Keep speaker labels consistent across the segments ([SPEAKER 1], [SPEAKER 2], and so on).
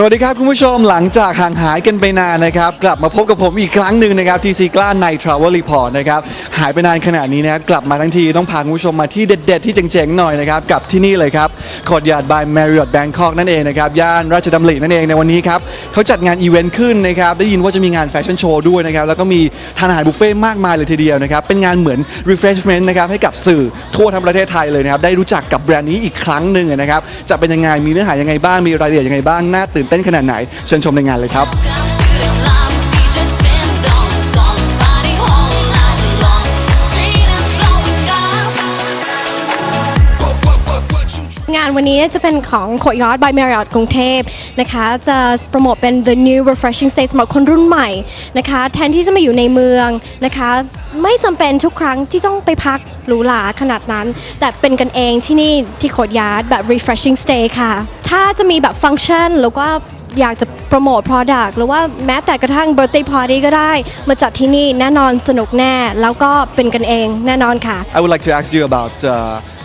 [SPEAKER 1] สวัสดีครับ คุณผู้ชมหลังจากห่างหายกันไปนานนะครับ กลับมาพบกับผมอีกครั้งหนึ่งนะครับทีซีกล้าใน Travel Report นะครับหายไปนานขนาดนี้นะครับกลับมาทั้งทีต้องพาคุณผู้ชมมาที่เด็ด ๆ ที่เจ๋งๆหน่อยนะครับ กับที่นี่เลยครับคอร์ดยาดบาย Marriott Bangkok นั่นเองนะครับ ย่านราชดำรินั่นเองในวันนี้ครับเขาจัดงานอีเวนต์ขึ้นนะครับ ได้ยินว่าจะมีงานแฟชั่นโชว์ด้วยนะครับ แล้วก็มีทานอาหารบุฟเฟ่ต์มากมายเลยทีเดียวนะครับเป็นงานเหมือน refreshment นะครับให้กับสื่อทั่วทั้งประเทศไทยเลยนะครับได้รู้จักกับแบรนด์นี้อีกครั้งหนึ่งนะครับจะเป็นยังไงมีเนื้อหายังไงบ้างมีรายละเอียดยังไงบ้างน่าตื่นเต้นขนาดไหนเชิญชมในงานเลยครับ
[SPEAKER 2] งานวันนี้จะเป็นของโคยอด by Marriott กรุงเทพนะคะ จะโปรโมทเป็น the new refreshing stay สำหรับคนรุ่นใหม่นะคะ แทนที่จะมาอยู่ในเมืองนะคะ ไม่จำเป็นทุกครั้งที่ต้องไปพักหรูหราขนาดนั้น แต่เป็นกันเองที่นี่ที่โคยาร์ดแบบ refreshing stay ค่ะ ถ้าจะมีแบบฟังก์ชันหรือว่าอยากจะโปรโมท product หรือว่าแม้แต่กระทั่ง birthday party ก็ได้ มาจัดที่นี่แน่นอนสนุกแน่ แล้วก็เป็นกันเองแน่นอนค่ะ
[SPEAKER 1] I would like to ask you about uh,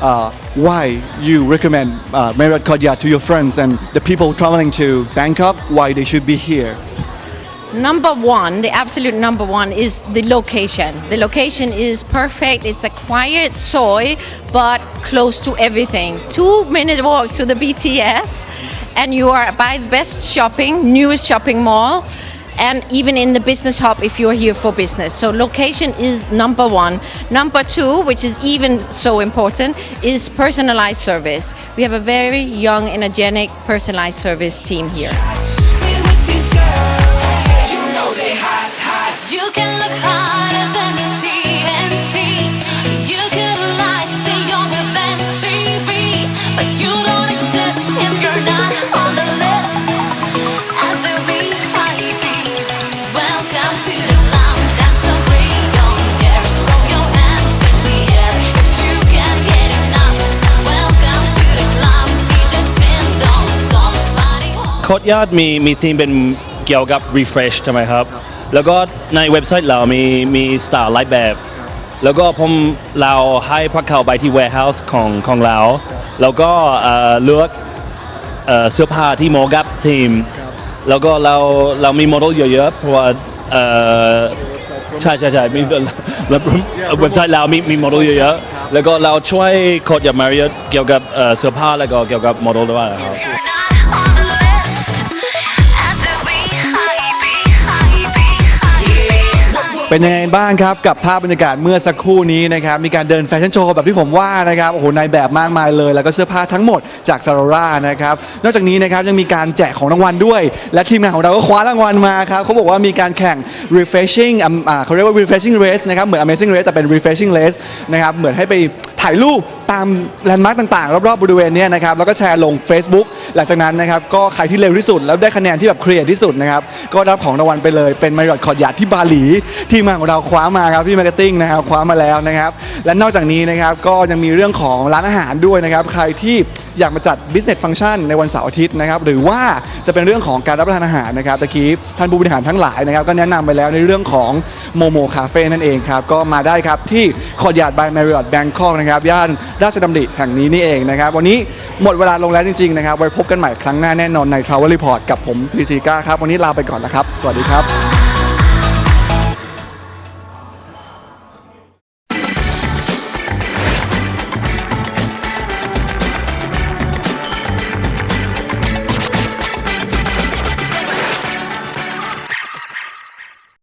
[SPEAKER 1] uh, why you recommend uh, Marriott Courtyard to your friends and the people traveling to Bangkok, why they should be here.
[SPEAKER 3] Number one, the absolute number one is the location. The location is perfect. It's a quiet soy, but close to everything. Two minute walk to the BTS, and you are by the best shopping, newest shopping mall, and even in the business hub if you're here for business. So location is number one. Number two, which is even so important, is personalized service. We have a very young, energetic, personalized service team here.
[SPEAKER 4] You can look harder
[SPEAKER 5] โค้ดยอดมีมีทีมเป็นเกี่ยวกับ refresh ใช่ไหมครับ แล้วก็ในเว็บไซต์เรามีมีสไตล์หลายแบบ แล้วก็ผมเราให้พวกเขาไปที่ warehouse ของของเรา แล้วก็เอ่อเลือกเอ่อเสื้อผ้าที่เหมาะกับทีม แล้วก็เราเรามีโมเดลเยอะๆเพราะว่าเอ่อใช่ใช่ใช่มีแล้วเว็บไซต์เรามีมีโมเดลเยอะๆแล้วก็เราช่วยโค้ดกับมาริเอเกี่ยวกับเอ่อเสื้อผ้าแล้วก็เกี่ยวกับโมเดลด้วยครับ
[SPEAKER 1] เป็นยังไงบ้างครับกับภาพบรรยากาศเมื่อสักครู่นี้นะครับมีการเดินแฟชั่นโชว์แบบที่ผมว่านะครับโอ้โหนายแบบมากมายเลย แล้วก็เสื้อผ้าทั้งหมดจากซา r าร่านะครับนอกจากนี้นะครับยังมีการแจกของรางวัลด้วย และทีมงานของเราก็คว้ารางวัลมาครับเขาบอกว่ามีการแข่ง refreshing อ่าเขาเรียกว่า refreshing race นะครับเหมือน amazing race แต่เป็น refreshing race นะครับเหมือนให้ไป ถ่ายรูปตามแลนด์มาร์กต่างๆ รอบๆบริเวณเนี้ยนะครับแล้วก็แชร์ลง Facebook หลังจากนั้นนะครับก็ใครที่เร็วที่สุด แล้วได้คะแนนที่แบบเครียดที่สุดนะครับก็รับของรางวัลไปเลยเป็นมาริออทคอร์ดยาที่บาหลี ที่มาของเราคว้ามาครับพี่มาร์เก็ตติ้งนะครับคว้ามาแล้วนะครับและนอกจากนี้นะครับก็ยังมีเรื่องของร้านอาหารด้วยนะครับใครที่ อยากมาจัด business function ในวันเสาร์อาทิตย์นะครับหรือว่าจะเป็นเรื่องของการรับประทานอาหารนะครับตะกี้ท่านผู้บริหารทั้งหลายนะครับก็แนะนำไปแล้วในเรื่องของโมโมคาเฟ่นั่นเองครับก็มาได้ครับที่คอร์ดยาร์ดบายแมริออทแบงคอกนะครับย่านราชดำริแห่งนี้นี่เองนะครับวันนี้หมดเวลาลงแล้วจริงๆนะครับไว้พบกันใหม่ครั้งหน้าแน่นอนใน Travel Report กับผมทีซีก้าครับวันนี้ลาไปก่อนแล้วครับ สวัสดีครับ